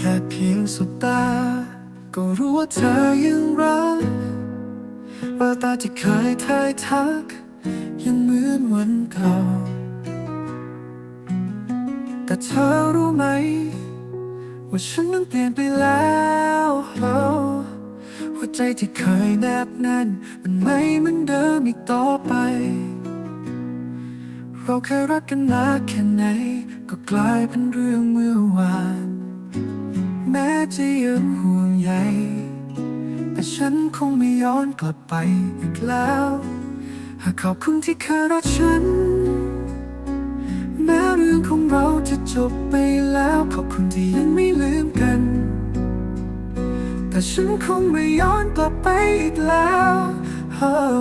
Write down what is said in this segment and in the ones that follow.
แค่เพียงสบตา ก็รู้ว่าเธอยังรักแววตาที่เคยทายทัก ยังเหมือนวันเก่า แต่เธอรู้ไหม ว่าฉันนั้นเปลี่ยนไปแล้วหัวใจที่เคยแนบแน่น มันไม่เหมือนเดิมอีกต่อไป เราเคยรักกันมากแค่ไหน ก็กลายเป็นเรื่องเมื่อวาน แม้จะยังห่วงใยแต่ฉันคงไม่ย้อนกลับไปอีกแล้ว หากขอบคุณที่เคยรักฉัน แม้เรื่องของเราจะจบไปแล้ว ขอบคุณที่ยังไม่ลืมกัน แต่ฉันคงไม่ย้อนกลับไปอีกแล้ว Oh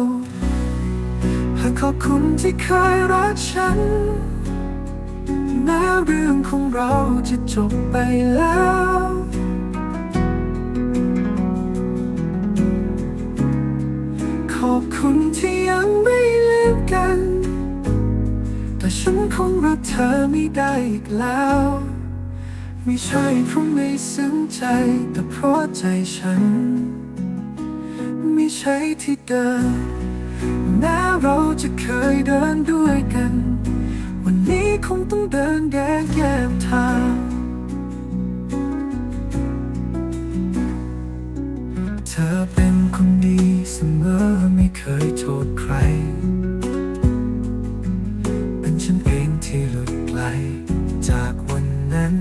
หากขอบคุณที่เคยรักฉัน ของเราจะจบไปแล้ว ขอบคุณที่ยังไม่ลืมกัน แต่ฉันคงรักเธอไม่ได้อีกแล้ว ไม่ใช่เพราะไม่ซึ้งใจ แต่เพราะใจฉัน ไม่ใช่ที่เดิมแม้เราจะเคยเดินด้วยกัน ต้องเดินแยกแยกทาง เธอเป็นคนดีเสมอไม่เคยโทษใคร เป็นฉันเองที่หลุดไกลจากวันนั้น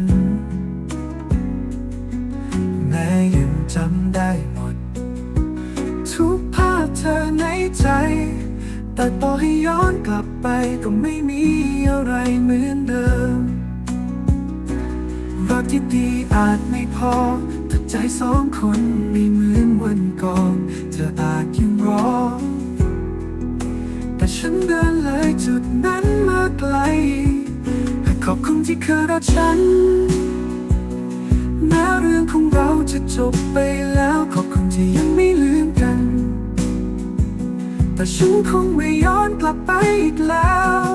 แม้ยังจำได้ แต่ต่อให้ย้อนกลับไปก็ไม่มีอะไรเหมือนเดิม รักที่ดีอาจไม่พอถ้าใจสองคนไม่เหมือนวันก่อน เธออาจยังรอ แต่ฉันเดินเลยจุดนั้นมาไกล ขอบคุณที่เคยรักฉันแม้เรื่องของเราจะจบไปแล้ว ขอบคุณที่ยังไม่ลืม แต่ฉันคงไม่ย้อนกลับไปอีกแล้ว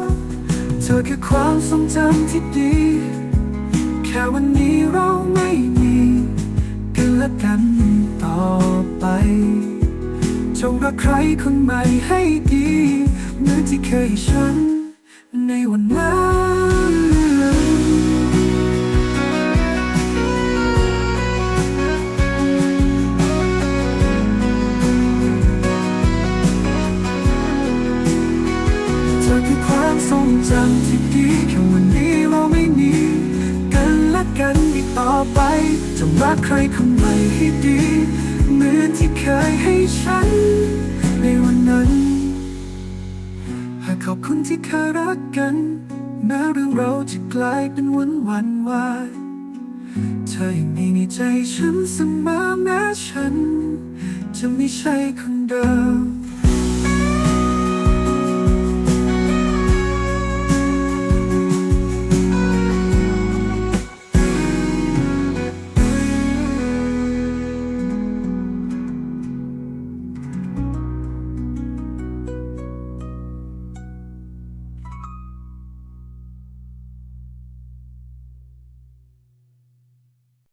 เธอคือความทรงจำที่ดี แค่วันนี้เราไม่มีกันและกันต่อไป จงรักใครคนใหม่ให้ดี เหมือนที่เคยฉันในวันนั้น จำที่ดีแค่วันนี้เราไม่มีกันและกันอีกต่อไป จะรักใครคนใหม่ให้ดีเหมือนที่เคยให้ฉัน ในวันนั้น หากขอบคุณที่เคยรักกันแม้เรื่องเราจะกลายเป็นวันวันวายเธอยังมีในใจฉันเสมอแม้ฉัน จะไม่ใช่คนเดิม